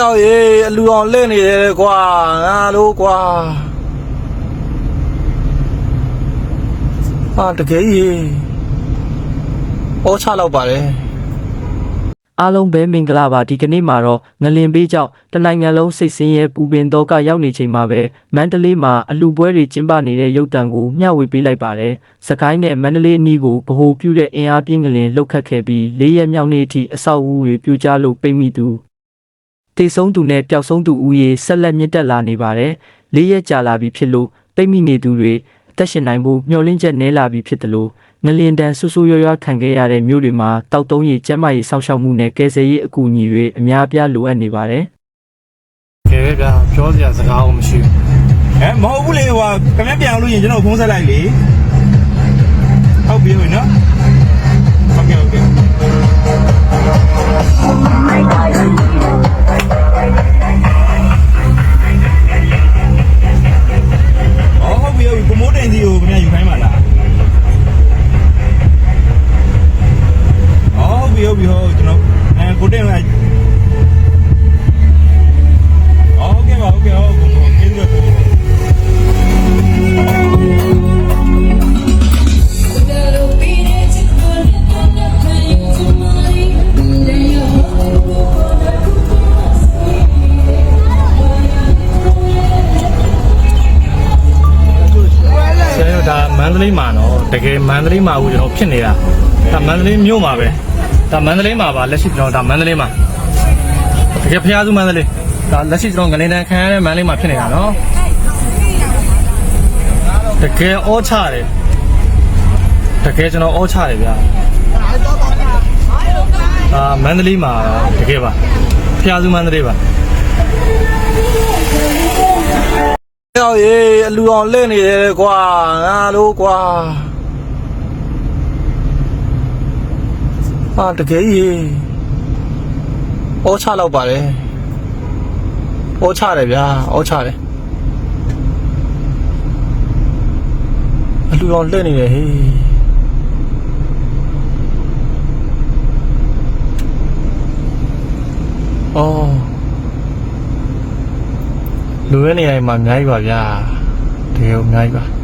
ရောက်ရေအလူအောင်လက်နေတယ်ကွာငါတို့ကွာဟာတကယ်ကြီးဩချလောက်ပါတယ်အားလုံးပဲမင်္ဂလာပါဒီကနေ့မှာတော့ငလင်ပေးကြောင့်တနိုင်ငံလုံးစိတ်ဆင်းရဲပူပင်တော့ကရောက်နေချိန်မှာပဲမန္တလေးမှာအလူပွဲတွေကျင်းပနေတဲ့ရုပ်တံကိုမျှဝေပေးလိုက်ပါတယ်။စကိုင်းနဲ့မန္တလေးအနီးကိုဗဟိုပြုတဲ့အင်အားပြင်းငလင်လှုပ်ခတ်ခဲ့ပြီး၄ရက်မြောက်နေ့အထိအဆောက်အဦတွေပြိုကျလို့ပိတ်မိသူ တေဆုံးသူနဲ့ပျောက်ဆုံးသူဦးရေဆက်လက်မြင့်တက်လာနေပါတယ်။၄ရက်ကြာလာပြီဖြစ်လို့ပိတ်မိနေသူတွေအသက်ရှင်နိုင်ဖို့မျှော်လင့်ချက်နည်းလာပြီဖြစ်တယ်လို့ငလင်တန်ဆူဆူရွရွခံခဲ့ရတဲ့မြို့တွေမှာတောက်တုံးရည်ကျန်းမာရေးစောင့်ရှောက်မှုနဲ့ကယ်ဆယ်ရေးအကူအညီတွေအများအပြားလိုအပ်နေပါတယ်။ကဲဗျာပြောစရာစကားအောင်မရှိဟဲ့မဟုတ်ဘူးလေဟိုကမပြန်လို့ရင်ကျွန်တော်ဖုန်းဆက်လိုက်လေဟုတ်ပြီဝင်နော် တ်ပြီဟုတ်ပြီဟုတ်ကျွန်တော်အဲကိုတင်လိုက်ဟုတ်ကဲ့ပါဟုတ်ကဲ့ဟုတ်ကဲ့ဟုတ်ကဲ့ကျေးဇူးပါဆရာတို့ဒါမန္တလေးမှာနော်တကယ်မန္တလေးမှာဦးကျွန်တော်ဖြစ်နေတာဒါမန္တလေးမြို့မှာပဲ ဒါမန္တလေးမှာပါလက်ရှိကျွန်တော်ဒါမန္တလေးမှာတကယ်ဖျားစုမန္တလေးဒါလက်ရှိကျွန်တော်ငလင်တန်းခံရတဲ့မန္တလေးမှာဖြစ်နေတာနော်တကယ်အောချတယ်တကယ်ကျွန်တော်အောချတယ်ဗျာအာမန္တလေးမှာတကယ်ပါဖျားစုမန္တလေးပါရောက်ရေအလူအောင်လက်နေတယ်ကွာငါတို့ကွာ ဟာတကယ်ကြီးဩချလောက်ပါတယ်ဩချတယ်ဗျာဩချတယ်အလူအောင်လက်နေတယ်ဟေးအော်လူရဲ့နေရာမှာအများကြီးပါဗျာတကယ်ကိုအများကြီးပါ